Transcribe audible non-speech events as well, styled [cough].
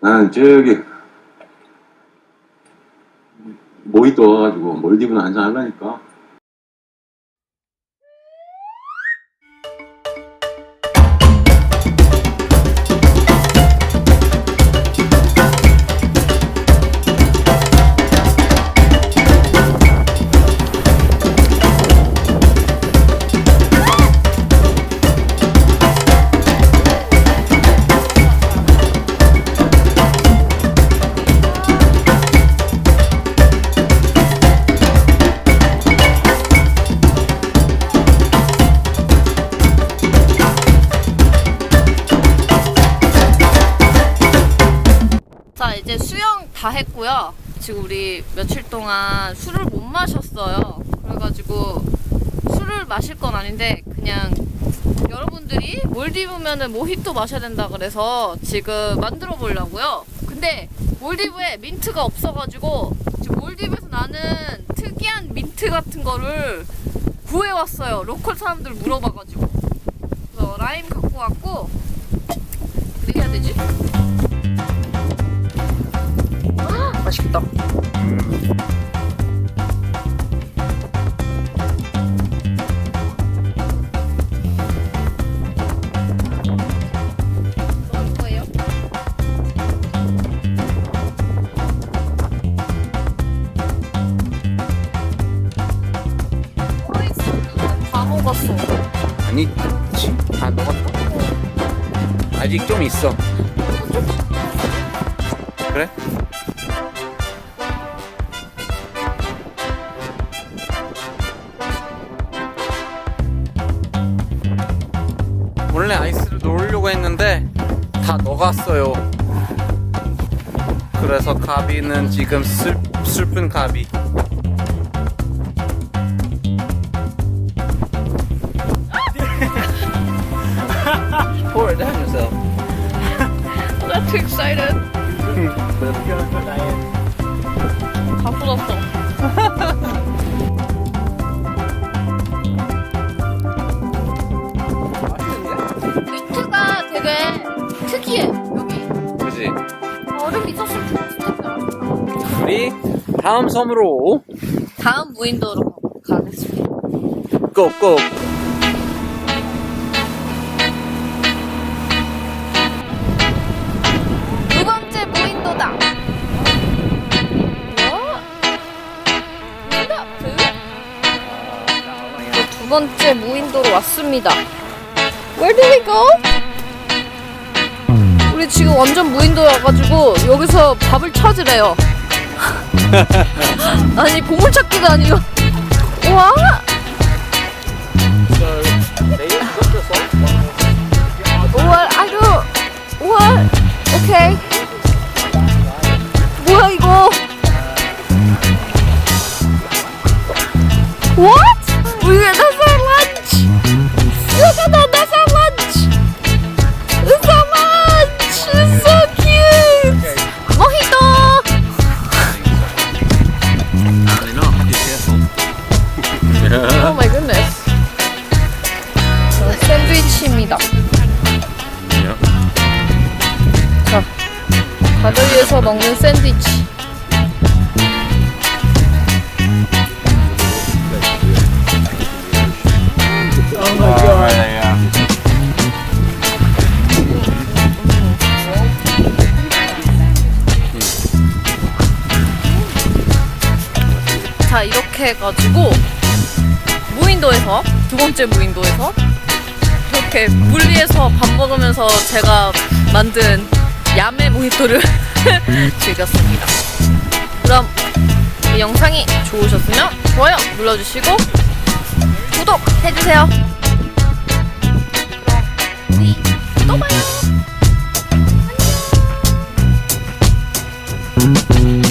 나는 저기 모히또 와가지고 몰디브나 한잔 하려니까 자 이제 수영 다 했고요. 지금 우리 며칠 동안 술을 못 마셨어요. 그래가지고 술을 마실 건 아닌데 그냥 여러분들이 몰디브면은 모히또 마셔야 된다 그래서 지금 만들어 보려고요. 근데 몰디브에 민트가 없어가지고 지금 몰디브에서 나는 특이한 민트 같은 거를 구해왔어요. 로컬 사람들 물어봐가지고. 그래서 라임 갖고 왔고 어떻게 해야 되지? 다 먹었어. 아니 다 먹었다 아직 좀 있어 그래? 원래 아이스를 넣으려고 했는데 다 녹았어요 그래서 가비는 지금 슬, 슬픈 가비 [laughs] Pour it down yourself. I'm too excited. [laughs] 다. 우리 다음 섬으로 다음 무인도로 가겠습니다. 고고. 두 번째 무인도다. 뭐? 스타트 두 번째 무인도로 왔습니다. Where do we go? 우리 지금 완전 무인도여가지고 여기서 밥을 찾으래요 아니 보물찾기가 아니고 와? I don't. What? Okay. 뭐야 이거? What? Our 먹는 샌드위치. 자, 이렇게 해가지고 무인도에서 두 번째 무인도에서 이렇게 물 위에서 밥 먹으면서 제가 만든 모히또를 [laughs] 즐겼습니다. 그럼 이 영상이 좋으셨으면 좋아요 눌러주시고 구독해주세요. 네, 또 봐요. 안녕.